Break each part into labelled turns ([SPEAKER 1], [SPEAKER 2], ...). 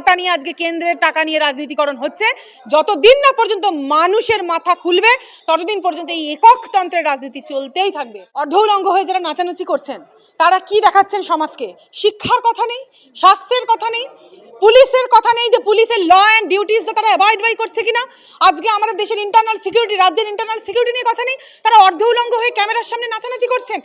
[SPEAKER 1] ভাতা নিয়ে আজকে কেন্দ্রের টাকা নিয়ে রাজনীতিকরণ হচ্ছে। যতদিন না পর্যন্ত মানুষের মাথা খুলবে, ততদিন পর্যন্ত এই এককতন্ত্রের রাজনীতি চলতেই থাকবে। অর্ধউলঙ্গ হয়ে যারা নাচানাচি করছেন, তারা কি দেখাচ্ছেন সমাজকে? শিক্ষার কথা নেই, স্বাস্থ্যের কথা নেই পুলিশের কথা নেই যে পুলিশের ল অ্যান্ড ডিউটিস তারা অ্যাভয়েড বাই করছে কিনা। আজকে আমাদের দেশের ইন্টারনাল সিকিউরিটি রাজ্যের ইন্টারনাল সিকিউরিটি নিয়ে কথা নেই। তারা অর্ধ উলঙ্গ হয়ে ক্যামেরার সামনে নাচানাচি করছেন।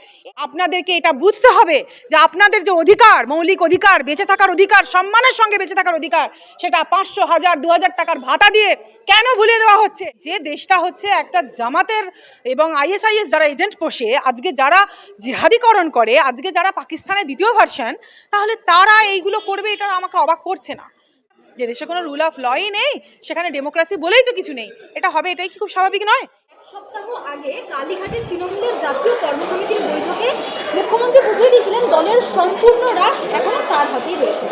[SPEAKER 1] আপনাদেরকে এটা বুঝতে হবে যে আপনাদের যে অধিকার, মৌলিক অধিকার, বেঁচে থাকার অধিকার, সম্মানের সঙ্গে বেঁচে থাকার অধিকার, সেটা পাঁচশো হাজার, দু হাজার টাকার ভাতা দিয়ে কেন ভুলে দেওয়া হচ্ছে? যে দেশটা হচ্ছে একটা জামাতের এবং আইএসআইএস যারা এজেন্ট পোষে, আজকে যারা জিহাদিকরণ করে, আজকে যারা পাকিস্তানের দ্বিতীয় ভার্সন তাহলে তারা এইগুলো করবে, এটা আমাকে অবাক করছে। না। যে দেশে কোনো রুল অফ লই নেই, সেখানে ডেমোক্রেসি বলেই তো কিছু নেই। এটা হবে, এটাই কি খুব স্বাভাবিক নয়?
[SPEAKER 2] সপ্তাহ আগে কালীঘাটের তৃণমূলের জাতীয় কর্মসমিতির বৈঠকে মুখ্যমন্ত্রী বুঝিয়ে দিয়েছিলেন দলের সম্পূর্ণ রাশ এখনও তার হাতেই রয়েছে।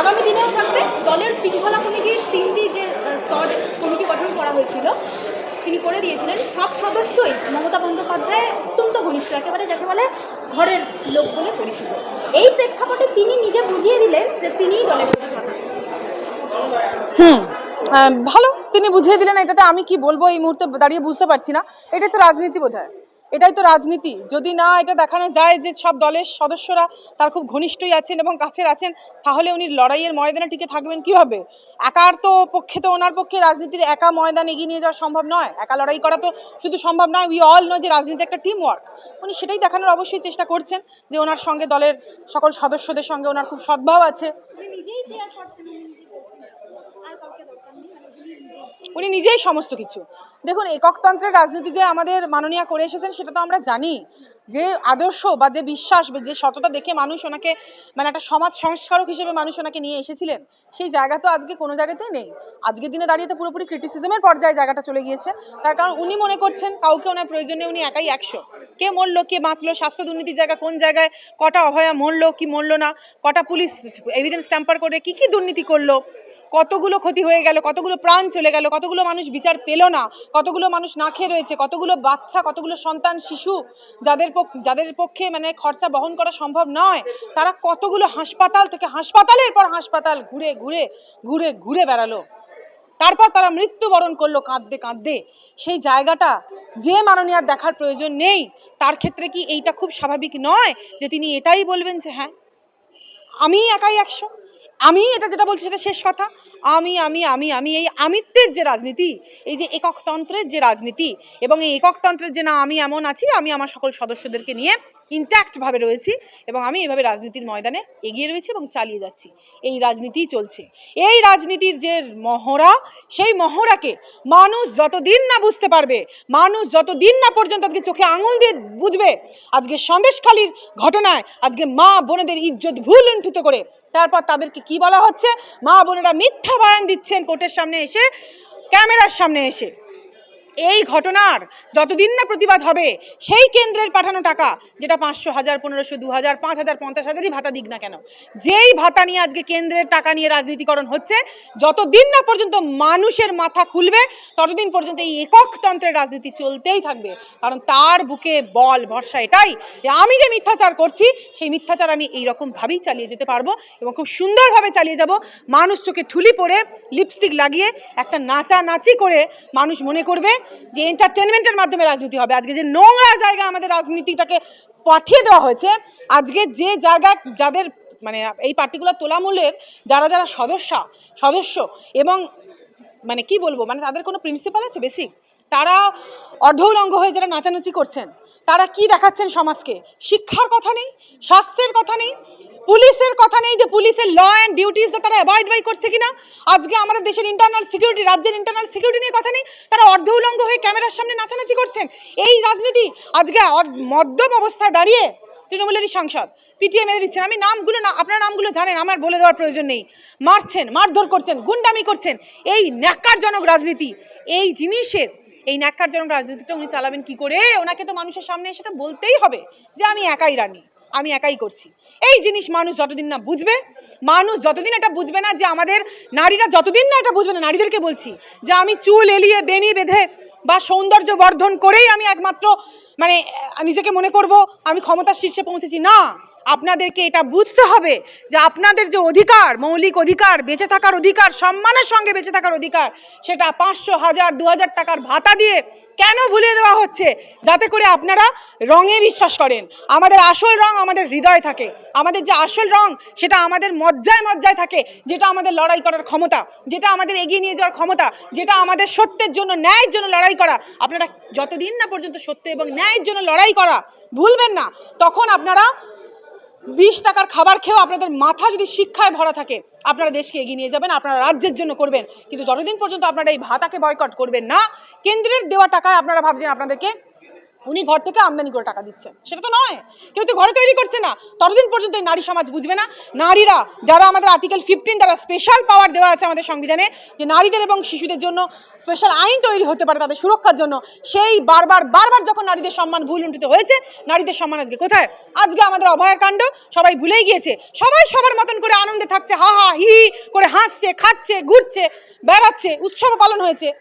[SPEAKER 2] আগামী দিনেও থাকবে দলের শৃঙ্খলা কমিটির তিনটি যে স্তর কমিটি গঠন করা হয়েছিল, তিনি করে দিয়েছিলেন সব সদস্যই মমতা বন্দ্যোপাধ্যায় অত্যন্ত ঘনিষ্ঠ, একেবারে যাকে বলে ঘরের লোক বলে পরিচিত। এই প্রেক্ষাপটে তিনি নিজে বুঝিয়ে দিলেন যে তিনিই দলের
[SPEAKER 1] হুম ভালো, তিনি বুঝিয়ে দিলেন এটাতে আমি কি বলব, এই মুহূর্তে দাঁড়িয়ে বুঝতে পারছি না। এটা তো রাজনীতি বোধ এটাই তো রাজনীতি। যদি না এটা দেখানো যায় যে সব দলের সদস্যরা তার খুব ঘনিষ্ঠই আছেন এবং কাছের আছেন, তাহলে উনি লড়াইয়ের ময়দানে টিকে থাকবেন কীভাবে? একার তো পক্ষে তো ওনার পক্ষে রাজনীতির একা ময়দান এগিয়ে নিয়ে যাওয়া সম্ভব নয়। একা লড়াই করা তো শুধু সম্ভব নয় উই অল নো যে রাজনীতি একটা টিম ওয়ার্ক উনি সেটাই দেখানোর অবশ্যই চেষ্টা করছেন যে ওনার সঙ্গে দলের সকল সদস্যদের সঙ্গে ওনার খুব সদ্ভাব আছে
[SPEAKER 2] চেয়ার পারছেন উনি নিজেই বলছেন আর কাউকে দরকার নেই মানে উনি নিজেই
[SPEAKER 1] সমস্ত কিছু। দেখুন, এককতন্ত্রের রাজনীতি যে আমাদের মাননীয়া করে এসেছেন, সেটা তো আমরা জানি। যে আদর্শ বা যে বিশ্বাস যে সততা দেখে মানুষ ওনাকে মানে একটা সমাজ সংস্কারক হিসেবে মানুষ ওনাকে নিয়ে এসেছিলেন, সেই জায়গা তো আজকে কোনো জায়গাতেই নেই। আজকের দিনে দাঁড়িয়ে তো পুরোপুরি ক্রিটিসিজমের পর্যায়ে জায়গাটা চলে গিয়েছে। তার কারণ উনি মনে করছেন, কাউকে ওনার প্রয়োজনে উনি একাই একশো। কে মরলো, কে বাঁচলো, স্বাস্থ্য দুর্নীতির জায়গা কোন জায়গায়, কটা অভয়া মরলো, কি মরলো না, কটা পুলিশ এভিডেন্স ট্যাম্পার করে, কি কি দুর্নীতি করল কতগুলো ক্ষতি হয়ে গেল, কতগুলো প্রাণ চলে গেল, কতগুলো মানুষ বিচার পেল না, কতগুলো মানুষ না খেয়ে রয়েছে, কতগুলো বাচ্চা, কতগুলো সন্তান, শিশু যাদের যাদের পক্ষে মানে খরচা বহন করা সম্ভব নয়, তারা কতগুলো হাসপাতাল থেকে হাসপাতালের পর হাসপাতাল ঘুরে ঘুরে ঘুরে ঘুরে বেড়ালো। তারপর তারা মৃত্যুবরণ করল কাঁদতে কাঁদতে। সেই জায়গাটা যে মাননীয়ার দেখার প্রয়োজন নেই, তার ক্ষেত্রে কি এইটা খুব স্বাভাবিক নয় যে তিনি এটাই বলবেন যে হ্যাঁ? আমি একাই একশো। আমি এটা যেটা বলছি সেটা শেষ কথা। আমি আমি আমি আমি, এই আমিত্বের যে রাজনীতি, এই যে এককতন্ত্রের যে রাজনীতি এবং এই এককতন্ত্রের যে না, আমি এমন আছি, আমি আমার সকল সদস্যদেরকে নিয়ে ইন্ট্যাক্টভাবে রয়েছি এবং আমি এইভাবে রাজনীতির ময়দানে এগিয়ে রয়েছি এবং চালিয়ে যাচ্ছি। এই রাজনীতিই চলছে। এই রাজনীতির যে মহড়া, সেই মহড়াকে মানুষ যতদিন না বুঝতে পারবে, মানুষ যতদিন না পর্যন্ত আজকে চোখে আঙুল দিয়ে বুঝবে, আজকে সন্দেশখালির ঘটনায় আজকে মা বোনেদের ইজ্জত ভুল লুণ্ঠিত করে, তারপর তাদেরকে কি বলা হচ্ছে? মা বোনেরা মিথ্যা বয়ান দিচ্ছেন কোর্টের সামনে এসে ক্যামেরার সামনে এসে। এই ঘটনার যতদিন না প্রতিবাদ হবে, সেই কেন্দ্রের পাঠানো টাকা, যেটা পাঁচশো হাজার, পনেরোশো, দু হাজার, পাঁচ হাজার, পঞ্চাশ হাজারই ভাতা দিক না কেন? যেই ভাতা নিয়ে আজকে কেন্দ্রের টাকা নিয়ে রাজনীতিকরণ হচ্ছে, যতদিন না পর্যন্ত মানুষের মাথা খুলবে, ততদিন পর্যন্ত এই এককতন্ত্রের রাজনীতি চলতেই থাকবে। কারণ তার বুকে বল, ভরসা এটাই যে আমি যে মিথ্যাচার করছি, সেই মিথ্যাচার আমি এইরকমভাবেই চালিয়ে যেতে পারব এবং খুব সুন্দরভাবে চালিয়ে যাব। মানুষ চোখে ঠুলি পরে লিপস্টিক লাগিয়ে একটা নাচানাচি করে মানুষ মনে করবে যে এন্টারটেনমেন্টের মাধ্যমে রাজনীতি হবে। আজকে যে নোংরা জায়গা আমাদের রাজনীতিটাকে পাঠিয়ে দেওয়া হয়েছে, আজকে যে জায়গা যাদের মানে এই পার্টিকুলার তোলামূলের যারা যারা সদস্য সদস্য এবং মানে কি বলব মানে তাদের কোনো প্রিন্সিপাল আছে বেসিক তারা অর্ধউলঙ্গ হয়ে যারা নাচানাচি করছেন, তারা কি দেখাচ্ছেন সমাজকে? শিক্ষার কথা নেই, স্বাস্থ্যের কথা নেই পুলিশের কথা নেই যে পুলিশের ল অ্যান্ড ডিউটিস তারা অ্যাভয়েড বাই করছে কিনা। আজকে আমাদের দেশের ইন্টারনাল সিকিউরিটি রাজ্যের ইন্টারনাল সিকিউরিটি নিয়ে কথা নেই। তারা অর্ধ উলঙ্গ হয়ে ক্যামেরার সামনে নাচানাচি করছেন। এই রাজনীতি আজকে মদ্যপ অবস্থায় দাঁড়িয়ে তৃণমূলেরই সাংসদ পিটিয়ে মেরে দিচ্ছেন। আমি নামগুলো না আপনার নামগুলো জানেন, আমার বলে দেওয়ার প্রয়োজন নেই। মারছেন, মারধর করছেন, গুন্ডামি করছেন। এই ন্যাক্কারজনক রাজনীতি, এই জিনিসের, এই ন্যাক্কারজনক রাজনীতিটা উনি চালাবেন কি করে? ওনাকে তো মানুষের সামনে সেটা বলতেই হবে যে আমি একাই রানি, আমি একাই করছি। এই জিনিস মানুষ যতদিন না বুঝবে, মানুষ যতদিন এটা বুঝবে না যে আমাদের নারীরা যতদিন না এটা বুঝবে না, নারীদেরকে বলছি যে আমি চুল এলিয়ে বেনি বেঁধে বা সৌন্দর্য বর্ধন করেই আমি একমাত্র মানে নিজেকে মনে করব, আমি ক্ষমতার শীর্ষে পৌঁছেছি। না! আপনাদেরকে এটা বুঝতে হবে যে আপনাদের যে অধিকার, মৌলিক অধিকার, বেঁচে থাকার অধিকার, সম্মানের সঙ্গে বেঁচে থাকার অধিকার, সেটা পাঁচশো হাজার, দু হাজার টাকার ভাতা দিয়ে কেন ভুলিয়ে দেওয়া হচ্ছে? যাতে করে আপনারা রঙে বিশ্বাস করেন। আমাদের আসল রং আমাদের হৃদয় থাকে। আমাদের যে আসল রং, সেটা আমাদের মজ্জায় মজ্জায় থাকে। যেটা আমাদের লড়াই করার ক্ষমতা, যেটা আমাদের এগিয়ে নিয়ে যাওয়ার ক্ষমতা, যেটা আমাদের সত্যের জন্য, ন্যায়ের জন্য লড়াই করা। আপনারা যতদিন না পর্যন্ত সত্য এবং ন্যায়ের জন্য লড়াই করা ভুলবেন না, তখন আপনারা বিশ টাকার খাবার খেয়েও আপনাদের মাথা যদি শিক্ষায় ভরা থাকে, আপনারা দেশকে এগিয়ে নিয়ে যাবেন, আপনারা রাজ্যের জন্য করবেন। কিন্তু যতদিন পর্যন্ত আপনারা এই ভাতাকে বয়কট করবেন না, কেন্দ্রের দেওয়া টাকায় আপনারা ভাবছেন আপনাদেরকে উনি ঘর থেকে আমদানি করে টাকা দিচ্ছেন। সেটা তো নয়। কেউ তো ঘরে তৈরি করছে না। ততদিন পর্যন্ত নারী সমাজ বুঝবে না। নারীরা, যারা আমাদের আর্টিকেল ফিফটিন দ্বারা স্পেশাল পাওয়ার দেওয়া আছে আমাদের সংবিধানে, যে নারীদের এবং শিশুদের জন্য স্পেশাল আইন তৈরি হতে পারে তাদের সুরক্ষার জন্য। সেই বারবার বারবার যখন নারীদের সম্মান ভুল উন্ঠিত হয়েছে, নারীদের সম্মান আজকে কোথায়? আজকে আমাদের অভয়ার কাণ্ড, সবাই ভুলেই গিয়েছে। সবাই সবার মতন করে আনন্দে থাকছে হা, হি হি, করে হাসছে, খাচ্ছে, ঘুরছে, বেড়াচ্ছে, উৎসব পালন হয়েছে।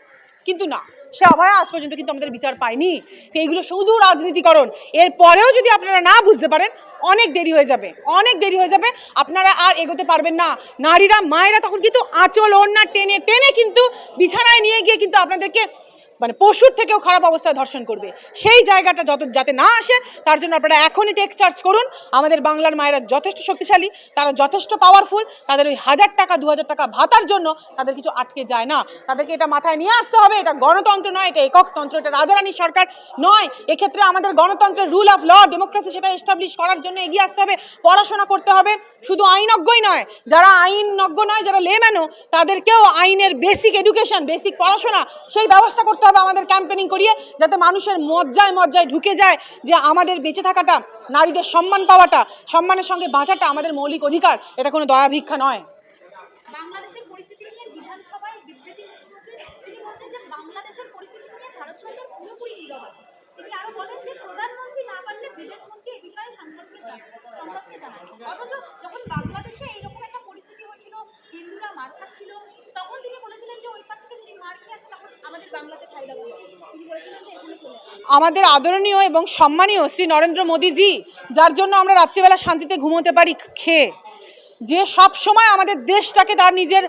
[SPEAKER 1] কিন্তু না। সে অভয়া আজ পর্যন্ত কিন্তু আমাদের বিচার পায়নি। এইগুলো শুধু রাজনীতিকরণ। এরপরেও যদি আপনারা না বুঝতে পারেন, অনেক দেরি হয়ে যাবে, অনেক দেরি হয়ে যাবে। আপনারা আর এগোতে পারবেন না। নারীরা, মায়েরা তখন কিন্তু আঁচল ওড়না টেনে টেনে কিন্তু বিছানায় নিয়ে গিয়ে কিন্তু আপনাদেরকে মানে পশুর থেকেও খারাপ অবস্থায় ধর্ষণ করবে। সেই জায়গাটা যত, যাতে না আসে, তার জন্য আপনারা এখনই টেক চার্জ করুন। আমাদের বাংলার মায়েরা যথেষ্ট শক্তিশালী, তারা যথেষ্ট পাওয়ারফুল তাদের ওই হাজার টাকা, দু হাজার টাকা ভাতার জন্য তাদের কিছু আটকে যায় না। তাদেরকে এটা মাথায় নিয়ে আসতে হবে, এটা গণতন্ত্র নয়, এটা এককতন্ত্র এটা রাজারানী সরকার নয়। এক্ষেত্রে আমাদের গণতন্ত্রের রুল অফ ল ডেমোক্রেসি সেটা এস্টাবলিশ করার জন্য এগিয়ে আসতে হবে, পড়াশোনা করতে হবে। শুধু আইনজ্ঞই নয়, যারা আইনজ্ঞ নয়, যারা লেম্যানও তাদেরকেও আইনের বেসিক এডুকেশন বেসিক পড়াশোনা, সেই ব্যবস্থা করতে হবে আমাদের ক্যাম্পেনিং করিয়ে যাতে মানুষের মজ্জায় মজ্জায় ঢুকে যায় যে আমাদের বেঁচে থাকাটা, নারীদের সম্মান পাওয়াটা, সম্মানের সঙ্গে বাঁচাটা আমাদের মৌলিক অধিকার, এটা কোনো দয়া ভিক্ষা নয়।
[SPEAKER 2] প্রধানমন্ত্রী না পারলে বিদেশ মন্ত্রী এই বিষয়ে জানায়। অথচ যখন বাংলাদেশে এইরকম হিন্দুরা মার খাচ্ছিল। তখন তিনি বলেছিলেন যে, ওই পার থেকে যদি মার খেয়ে আসে, তখন আমাদের বাংলাতে ফায়দা হবে তিনি বলেছিলেন যে, এখানে চলে
[SPEAKER 1] আমাদের আদরণীয় এবং সম্মানীয় শ্রী নরেন্দ্র মোদীজি, যার জন্য আমরা রাত্রিবেলা শান্তিতে ঘুমোতে পারি খেয়ে যে সব সময় আমাদের দেশটাকে তার নিজের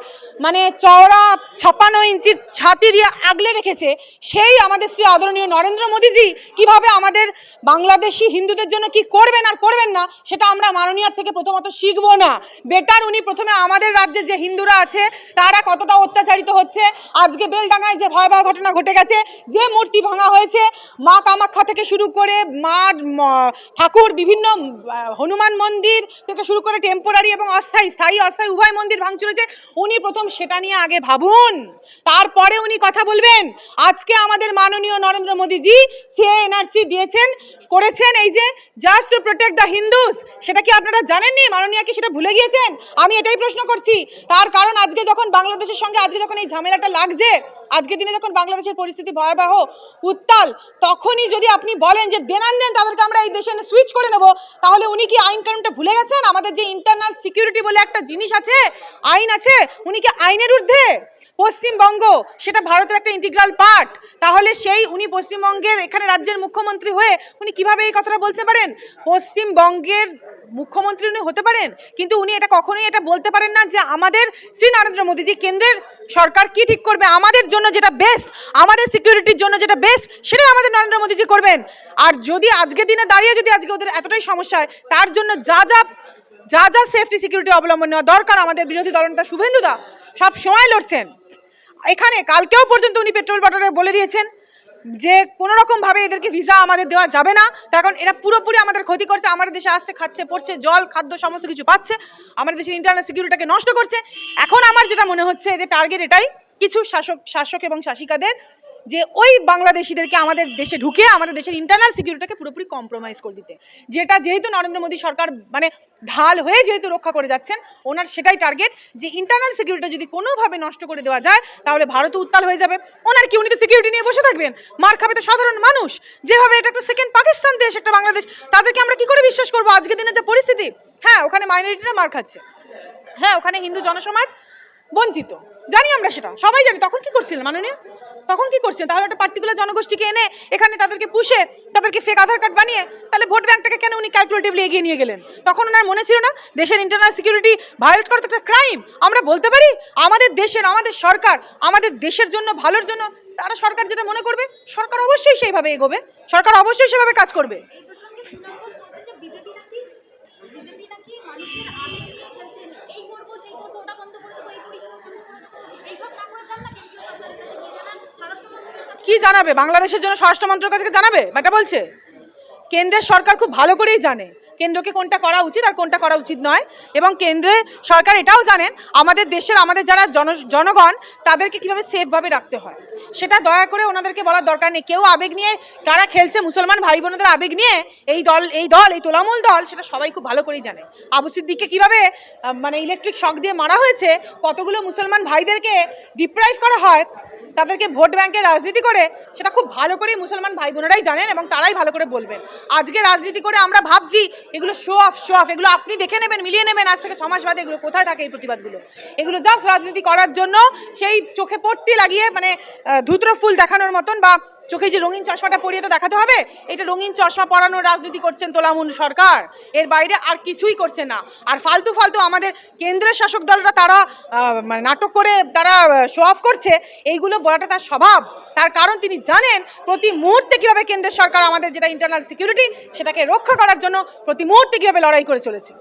[SPEAKER 1] মানে চওড়া ছাপ্পান্ন ইঞ্চির ছাতি দিয়ে আগলে রেখেছে, সেই আমাদের শ্রী আদরণীয় নরেন্দ্র মোদীজি কীভাবে আমাদের বাংলাদেশি হিন্দুদের জন্য কি করবেন আর করবেন না, সেটা আমরা মাননীয়ার থেকে প্রথমত শিখব না। বেটার উনি প্রথমে আমাদের রাজ্যে যে হিন্দুরা আছে, তারা কতটা অত্যাচারিত হচ্ছে, আজকে বেলডাঙ্গায় যে ভয়াবহ ঘটনা ঘটে গেছে, যে মূর্তি ভাঙা হয়েছে, মা কামাখ্যা থেকে শুরু করে মা ঠাকুর, বিভিন্ন হনুমান মন্দির থেকে শুরু করে টেম্পোরারি এবং অস্থায়ী, স্থায়ী, অস্থায়ী উভয় মন্দির ভাঙচুর হয়েছে, উনি প্রথম সেটা নিয়ে আগে ভাবুন। তারপরে উনি কথা বলবেন। আজকে আমাদের মাননীয় নরেন্দ্র মোদীজি সে এনআরসি দিয়েছেন, করেছেন এই যে just to protect the Hindus সেটা কি আপনারা জানেননি? মাননীয় কি সেটা ভুলে গিয়েছেন? আমি এটাই প্রশ্ন করছি। তার কারণ আজকে যখন বাংলাদেশের সঙ্গে আজকে যখন এই ঝামেলাটা লাগছে আজকে দিনে যখন বাংলাদেশের পরিস্থিতি ভয়াবহ, উত্তাল, তখনই যদি আপনি বলেন যে দেনান দেন, তাদেরকে আমরা এই দেশে সুইচ করে নেব, তাহলে উনি কি আইন কানুনটা ভুলে গেছেন? আমাদের যে ইন্টারনাল সিকিউরিটি বলে একটা জিনিস আছে, আইন আছে, উনি কি আইনের ঊর্ধ্বে? পশ্চিমবঙ্গ, সেটা ভারতের একটা ইন্টিগ্রাল পার্ট তাহলে সেই উনি পশ্চিমবঙ্গের এখানে রাজ্যের মুখ্যমন্ত্রী হয়ে উনি কীভাবে এই কথাটা বলতে পারেন? পশ্চিমবঙ্গের মুখ্যমন্ত্রী উনি হতে পারেন? কিন্তু উনি এটা কখনোই এটা বলতে পারেন না যে আমাদের শ্রী নরেন্দ্র মোদীজি কেন্দ্রের সরকার কি ঠিক করবে? আমাদের জন্য যেটা বেস্ট আমাদের সিকিউরিটির জন্য যেটা বেস্ট সেটাই আমাদের নরেন্দ্র মোদীজি করবেন। আর যদি আজকে দিনে দাঁড়িয়ে যদি আজকে ওদের এতটাই সমস্যা হয়, তার জন্য যা যা যা যা সেফটি সিকিউরিটি অবলম্বন নেওয়া দরকার আমাদের বিরোধী দলনেতা শুভেন্দুদা সব সময় লড়ছেন। এখানে কালকেও পর্যন্ত উনি পেট্রোল বাটারে বলে দিয়েছেন যে কোনো রকমভাবে এদেরকে ভিসা আমাদের দেওয়া যাবে না। তার কারণ এরা পুরোপুরি আমাদের ক্ষতি করছে, আমাদের দেশে আসছে, খাচ্ছে, পড়ছে, জল, খাদ্য, সমস্ত কিছু পাচ্ছে, আমাদের দেশের ইন্টারনাল সিকিউরিটিকে নষ্ট করছে। এখন আমার যেটা মনে হচ্ছে যে টার্গেট এটাই, কিছু শাসক শাসক এবং শাসিকাদের যে ওই বাংলাদেশিদেরকে আমাদের দেশে ঢুকে আমাদের দেশের ইন্টারনাল সিকিউরিটিকে পুরোপুরি কম্প্রোমাইজ করে দিতে। যেটা যেহেতু নরেন্দ্র মোদী সরকার মানে ঢাল হয়ে যেহেতু রক্ষা করে যাচ্ছেন, ওনার সেটাই টার্গেট যে ইন্টারনাল সিকিউরিটি যদি কোনোভাবে নষ্ট করে দেওয়া যায়, তাহলে ভারত উত্তাল হয়ে যাবে। ওনার কি, উনি তো সিকিউরিটি নিয়ে বসে থাকবেন? মার খাবে তো সাধারণ মানুষ। যেভাবে এটা একটা সেকেন্ড পাকিস্তান দেশ, একটা বাংলাদেশ, তাদেরকে আমরা কি করে বিশ্বাস করব? আজকের দিনে যে পরিস্থিতি হ্যাঁ ওখানে মাইনরিটিরা মার খাচ্ছে। হ্যাঁ ওখানে হিন্দু জনসমাজ বঞ্চিত। জানি আমরা সেটা। সবাই জানি। তখন কি করছিলেন মাননীয়? তখন কি করছেন তাহলে একটা পার্টিকুলার জনগোষ্ঠীকে এনে এখানে তাদেরকে পুষে, তাদেরকে ফেক আধার কার্ড বানিয়ে, তাহলে ভোট ব্যাংকটাকে কেন উনি ক্যালকুলেটিভলি এগিয়ে নিয়ে গেলেন? তখন ওনার মনে ছিল না, দেশের ইন্টারনাল সিকিউরিটি ভায়োলেট করা তো একটা ক্রাইম আমরা বলতে পারি, আমাদের দেশের, আমাদের সরকার, আমাদের দেশের জন্য, ভালোর জন্য, তারা সরকার যেটা মনে করবে, সরকার অবশ্যই সেইভাবে এগোবে। সরকার অবশ্যই সেভাবে কাজ করবে।
[SPEAKER 2] বিজেপি নাকি বিজেপি নাকি মানুষের আবেগ নিয়ে এই করব, সেই করব, ওটা বন্ধ করে দেবো, এই পরিষেবা বন্ধ করে দেবো। এইসব না করে না কেন্দ্রীয় সরকারের কাছে গিয়ে জানান
[SPEAKER 1] কি জানাবে? বাংলাদেশের জন্য স্বরাষ্ট্র মন্ত্রকের কাছে জানাবে? এটা বলছে, কেন্দ্রের সরকার খুব ভালো করেই জানে। কেন্দ্রকে কোনটা করা উচিত আর কোনটা করা উচিত নয়। এবং কেন্দ্রের সরকার এটাও জানেন, আমাদের দেশের, আমাদের যারা জন, জনগণ, তাদেরকে কীভাবে সেফভাবে রাখতে হয়। সেটা দয়া করে ওনাদেরকে বলার দরকার নেই। কেউ আবেগ নিয়ে, কারা খেলছে মুসলমান ভাই বোনদের আবেগ নিয়ে, এই দল এই দল, এই তোলামূল দল, সেটা সবাই খুব ভালো করেই জানে। আবু সিদ্দিককে কীভাবে মানে ইলেকট্রিক শক দিয়ে মারা হয়েছে, কতগুলো মুসলমান ভাইদেরকে ডিপ্রাইভ করা হয়, তাদেরকে ভোট ব্যাংকের রাজনীতি করে, সেটা খুব ভালো করেই মুসলমান ভাই বোনেরাই জানেন এবং তারাই ভালো করে বলবেন। আজকে রাজনীতি করে আমরা ভাবছি এগুলো শো অফ শো অফ এগুলো আপনি দেখে নেবেন, মিলিয়ে নেবেন। আজ থেকে ছ মাস বাদে এগুলো কোথায় থাকে এই প্রতিবাদগুলো? এগুলো জাস্ট রাজনীতি করার জন্য সেই চোখে পট্টি লাগিয়ে মানে ধুত্র ফুল দেখানোর মতন বা চোখে যে রঙিন চশমাটা পরিয়ে তো দেখাতে হবে, এটা রঙিন চশমা পরানোর রাজনীতি করছেন তোলামুন সরকার। এর বাইরে আর কিছুই করছে না। আর ফালতু ফালতু আমাদের কেন্দ্রের শাসক দলরা তারা মানে নাটক করে তারা শো অফ করছে, এইগুলো বলাটা তার স্বভাব। তার কারণ তিনি জানেন প্রতি মুহূর্তে কীভাবে কেন্দ্রের সরকার আমাদের যেটা ইন্টারনাল সিকিউরিটি সেটাকে রক্ষা করার জন্য প্রতি মুহূর্তে কীভাবে লড়াই করে চলেছে।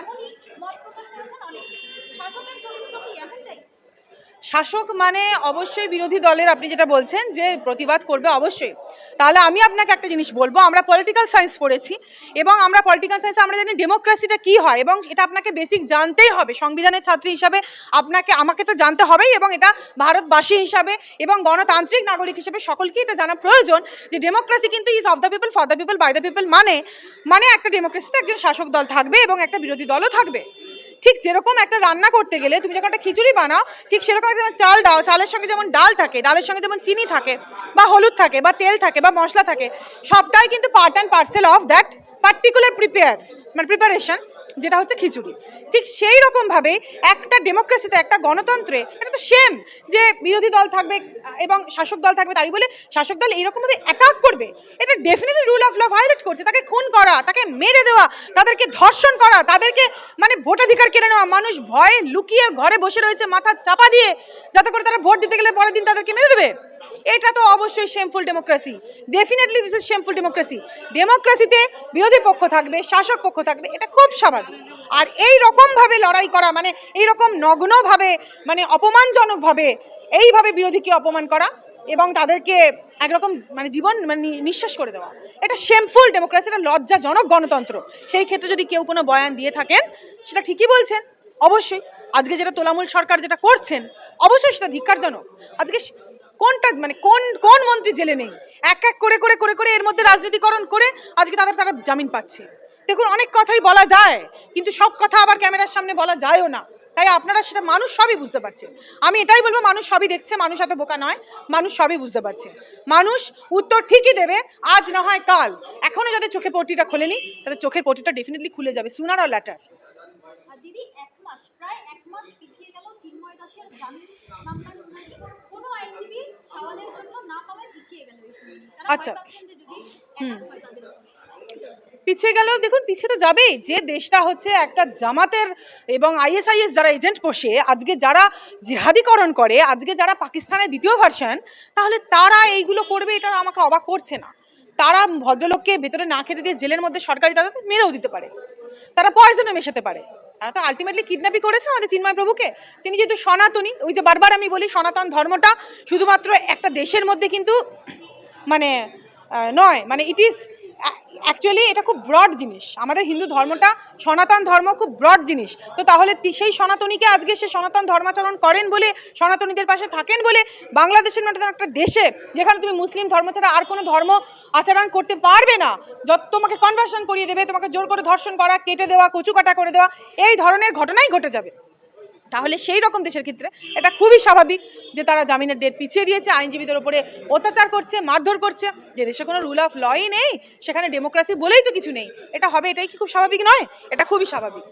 [SPEAKER 2] এমনই মত প্রকাশ করেছেন শাসকের চরিত্র কি এমনটাই?
[SPEAKER 1] শাসক মানে অবশ্যই বিরোধী দলের, আপনি যেটা বলছেন যে প্রতিবাদ করবে অবশ্যই। তাহলে আমি আপনাকে একটা জিনিস বলব, আমরা পলিটিক্যাল সায়েন্স পড়েছি এবং আমরা পলিটিক্যাল সায়েন্সে আমরা জানি ডেমোক্রেসিটা কি হয় এবং এটা আপনাকে বেসিক জানতেই হবে। সংবিধানের ছাত্রী হিসাবে আপনাকে, আমাকে তো জানতে হবেই এবং এটা ভারতবাসী হিসাবে এবং গণতান্ত্রিক নাগরিক হিসেবে সকলকেই এটা জানা প্রয়োজন যে ডেমোক্রেসি কিন্তু is of the people for the people by the people মানে মানে একটা ডেমোক্রেসিতে একজন শাসক দল থাকবে এবং একটা বিরোধী দলও থাকবে। ঠিক যেরকম একটা রান্না করতে গেলে তুমি যখন একটা খিচুড়ি বানাও, ঠিক সেরকম যেমন চাল দাও, চালের সঙ্গে যেমন ডাল থাকে, ডালের সঙ্গে যেমন চিনি থাকে, বা হলুদ থাকে, বা তেল থাকে, বা মশলা থাকে, সবটাই কিন্তু part and parcel of that particular prepare মানে প্রিপারেশন যেটা হচ্ছে খিচুড়ি। ঠিক সেই রকমভাবে একটা ডেমোক্রেসিতে একটা গণতন্ত্রে এটা তো সেম যে বিরোধী দল থাকবে এবং শাসক দল থাকবে তাই বলে শাসক দল এইরকমভাবে অ্যাটাক করবে। এটা definitely rule of law violate করছে। তাকে খুন করা, তাকে মেরে দেওয়া, তাদেরকে ধর্ষণ করা, তাদেরকে মানে ভোটাধিকার কেড়ে নেওয়া, মানুষ ভয়ে লুকিয়ে ঘরে বসে রয়েছে, মাথা চাপা দিয়ে, যাতে করে তারা ভোট দিতে গেলে পরের দিন তাদেরকে মেরে দেবে। এটা তো অবশ্যই shameful democracy definitely this is shameful democracy ডেমোক্রেসিতে বিরোধী পক্ষ থাকবে, শাসক পক্ষ থাকবে, এটা খুব স্বাভাবিক। আর এই রকমভাবে লড়াই করা মানে এই রকম নগ্নভাবে মানে অপমানজনকভাবে, এইভাবে বিরোধীকে অপমান করা এবং তাদেরকে একরকম মানে জীবন মানে নিঃশ্বাস করে দেওয়া। এটা শেমফুল ডেমোক্রেসি এটা লজ্জাজনক গণতন্ত্র। সেই ক্ষেত্রে যদি কেউ কোনো বয়ান দিয়ে থাকেন, সেটা ঠিকই বলছেন। অবশ্যই। আজকে যেটা তোলামূল সরকার যেটা করছেন, অবশ্যই সেটা ধিক্কারজনক। আজকে কোনটা মানে কোন কোন মন্ত্রী জেলে নেই? এক এক করে করে করে করে এর মধ্যে রাজনীতিকরণ করে আজকে তাদের, তারা জামিন পাচ্ছে। দেখুন, অনেক কথাই বলা যায়, কিন্তু সব কথা আবার ক্যামেরার সামনে বলা যায়ও না। তাই আপনারা সেটা, মানুষ সবই বুঝতে পারছে। আমি এটাই বলব, মানুষ সবই দেখছে, মানুষ এত বোকা নয়, মানুষ সবই বুঝতে পারছে। মানুষ উত্তর ঠিকই দেবে, আজ না হয় কাল। এখনও যাদের চোখে পট্টিটা খোলেনি, তাদের চোখের পটিটা ডেফিনেটলি খুলে যাবে সুনার আর ল্যাটার
[SPEAKER 2] মাস পিছিয়ে গেল চিন্ময় দাসের জামিন মামলার শুনানি কোনো আইনজীবী সওয়ালের জন্য না পাওয়ায় পিছিয়ে গেল এই শুনানি। তারা
[SPEAKER 1] আচ্ছা।
[SPEAKER 2] যে যদি। হয় তাদের
[SPEAKER 1] পিছিয়ে গেলেও দেখুন পিছিয়ে তো যাবেই। যে দেশটা হচ্ছে একটা জামাতের এবং আইএসআইএস যারা এজেন্ট বসে আজকে যারা জিহাদিকরণ করে আজকে যারা পাকিস্তানের দ্বিতীয় ভার্সন তাহলে তারা এইগুলো করবে এটা আমাকে অবাক করছে না। তারা ভদ্রলোককে ভেতরে না খেতে দিয়ে জেলের মধ্যে সরকারি তাদের মেরেও দিতে পারে। তারা পয়জনে মেশাতে পারে। তারা তো আলটিমেটলি কিডন্যাপই করেছে আমাদের চিন্ময় প্রভুকে? তিনি যেহেতু সনাতনী, ওই যে বারবার আমি বলি সনাতন ধর্মটা শুধুমাত্র একটা দেশের মধ্যে কিন্তু মানে নয় মানে ইট ইজ অ্যাকচুয়ালি এটা খুব ব্রড জিনিস। আমাদের হিন্দু ধর্মটা সনাতন ধর্ম খুব ব্রড জিনিস। তো তাহলে সেই সনাতনীকে আজকে সে সনাতন ধর্মাচরণ করেন বলে, সনাতনীদের পাশে থাকেন বলে, বাংলাদেশের মতো একটা দেশে যেখানে তুমি মুসলিম ধর্ম ছাড়া আর কোনো ধর্ম আচরণ করতে পারবে না, যত তোমাকে কনভার্সন করিয়ে দেবে, তোমাকে জোর করে ধর্ষণ করা, কেটে দেওয়া কচু কাটা করে দেওয়া, এই ধরনের ঘটনাই ঘটে যাবে। তাহলে সেই রকম দেশের ক্ষেত্রে এটা খুবই স্বাভাবিক যে তারা জামিনের ডেট পিছিয়ে দিয়েছে, আইনজীবীদের ওপরে অত্যাচার করছে, মারধর করছে। যে দেশে কোনো রুল অফ লই নেই, সেখানে ডেমোক্রাসি বলেই তো কিছু নেই। এটা হবে, এটাই কি খুব স্বাভাবিক নয়? এটা খুবই স্বাভাবিক।